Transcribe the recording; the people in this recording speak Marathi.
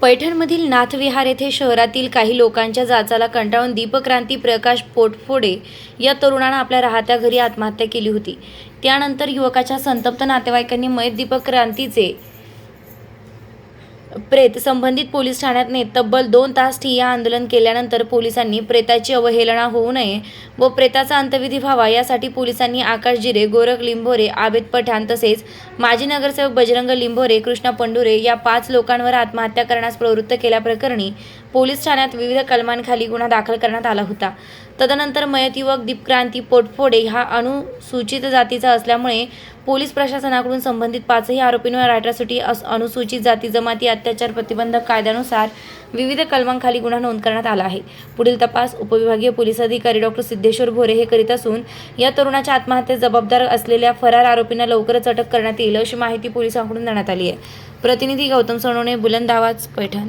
पैठणमधील नाथविहार येथे शहरातील काही लोकांच्या जाचाला कंटाळून दीपक्रांती प्रकाश पोटफोडे या तरुणानं आपल्या राहत्या घरी आत्महत्या केली होती. त्यानंतर युवकाच्या संतप्त नातेवाईकांनी मयत दीपक्रांतीचे प्रेत संबंधित पोलीस ठाण्यात नेत तब्बल दोन तास ठिय्या आंदोलन केल्यानंतर पोलिसांनी प्रेताची अवहेलना होऊ नये व प्रेताचा अंत्यविधी व्हावा यासाठी पोलिसांनी आकाश जिरे गोरख लिंभोरे आबेद पठाण तसेच माजी नगरसेवक बजरंग लिंभोरे कृष्णा पंडुरे या पाच लोकांवर आत्महत्या करण्यास प्रवृत्त केल्याप्रकरणी पोलीस ठाण्यात विविध कलमांखाली गुन्हा दाखल करण्यात आला होता. तदनंतर मयत युवक दीपक्रांती पोटफोडे हा अनुसूचित जातीचा असल्यामुळे पोलीस प्रशासनाकडून संबंधित पाचही आरोपींवर अट्रॉसिटी अस अनुसूचित जाती जमाती अत्याचार प्रतिबंधक कायद्यानुसार विविध कलमांखाली गुन्हा नोंद करण्यात आला आहे. पुढील तपास उपविभागीय पोलीस अधिकारी डॉक्टर सिद्धेश्वर भोरे हे करीत असून या तरुणाच्या आत्महत्येस जबाबदार असलेल्या फरार आरोपींना लवकरच अटक करण्यात येईल अशी माहिती पोलिसांकडून देण्यात आली आहे. प्रतिनिधी गौतम सोनवणे बुलंद आवाज पैठण.